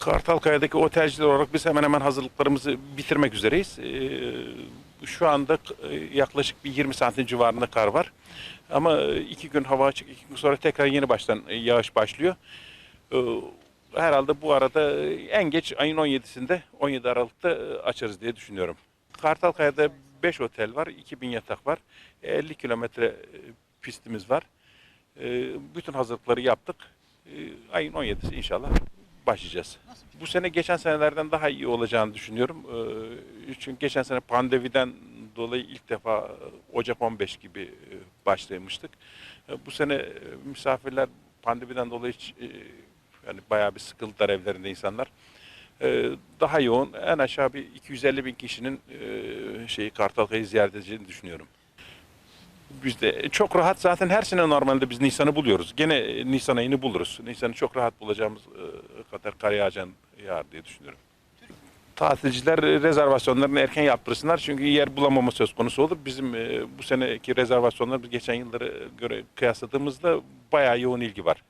Kartalkaya'daki otelciler olarak biz hemen hemen hazırlıklarımızı bitirmek üzereyiz. Ee, Şu anda e, yaklaşık bir 20 santim civarında kar var. Ama e, iki gün hava açık, iki gün sonra tekrar yeni baştan e, yağış başlıyor. Ee, Herhalde bu arada en geç ayın 17'sinde, 17 Aralık'ta açarız diye düşünüyorum. Kartalkaya'da 5 otel var, 2000 yatak var, 50 kilometre pistimiz var. Ee, Bütün hazırlıkları yaptık. Ayın 17'si inşallah başlayacağız. Bu sene geçen senelerden daha iyi olacağını düşünüyorum. Ee, Çünkü geçen sene pandemiden dolayı ilk defa e, Ocak 15 gibi e, başlamıştık. E, Bu sene misafirler pandemiden dolayı hiç, yani bayağı bir sıkıldılar evlerinde insanlar. Daha yoğun en aşağı bir 250 bin kişinin şeyi Kartalkaya'yı ziyaret edeceğini düşünüyorum. Biz de çok rahat zaten her sene normalde biz Nisan'ı buluyoruz. Gene Nisan ayını buluruz. Nisan'ı çok rahat bulacağımız e, kadar kar yağacağını yağar diye düşünüyorum. Tatilciler rezervasyonlarını erken yaptırsınlar çünkü yer bulamama söz konusu olur. Bizim e, bu seneki rezervasyonlar geçen yıllara göre kıyasladığımızda bayağı yoğun ilgi var.